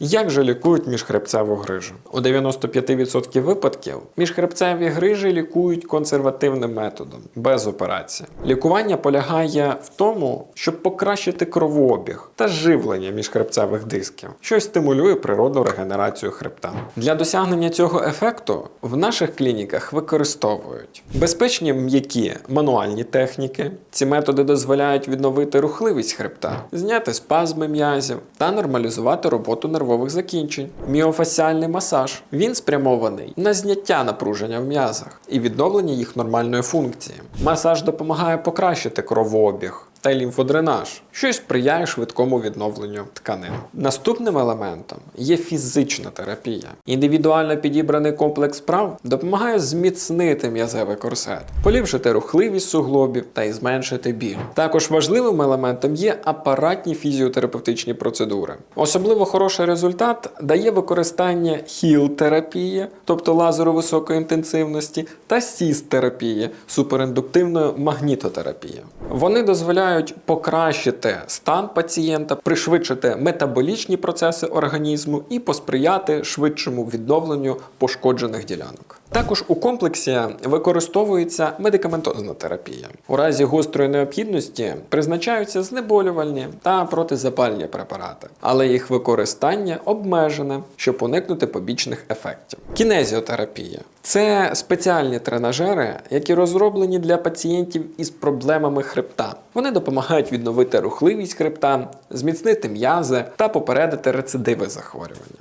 Як же лікують міжхребцеву грижу? У 95% випадків міжхребцеві грижі лікують консервативним методом, без операції. Лікування полягає в тому, щоб покращити кровообіг та живлення міжхребцевих дисків, що стимулює природну регенерацію хребта. Для досягнення цього ефекту в наших клініках використовують безпечні м'які мануальні техніки. Ці методи дозволяють відновити рухливість хребта, зняти спазми м'язів та нормалізувати роботу нервових закінчень. Міофасіальний масаж він спрямований на зняття напруження в м'язах і відновлення їх нормальної функції. Масаж допомагає покращити кровообіг. Та лімфодренаж, що сприяє швидкому відновленню тканин. Наступним елементом є фізична терапія. Індивідуально підібраний комплекс прав допомагає зміцнити м'язевий корсет, поліпшити рухливість суглобів та й зменшити біль. Також важливим елементом є апаратні фізіотерапевтичні процедури. Особливо хороший результат дає використання хіл-терапії, тобто лазеру високої інтенсивності, та сіс-терапії, суперіндуктивної магнітотерапії. Вони дозволяють покращити стан пацієнта, пришвидшити метаболічні процеси організму і посприяти швидшому відновленню пошкоджених ділянок. Також у комплексі використовується медикаментозна терапія. У разі гострої необхідності призначаються знеболювальні та протизапальні препарати, але їх використання обмежене, щоб уникнути побічних ефектів. Кінезіотерапія це спеціальні тренажери, які розроблені для пацієнтів із проблемами хребта. Вони допомагають відновити рухливість хребта, зміцнити м'язи та попередити рецидиви захворювання.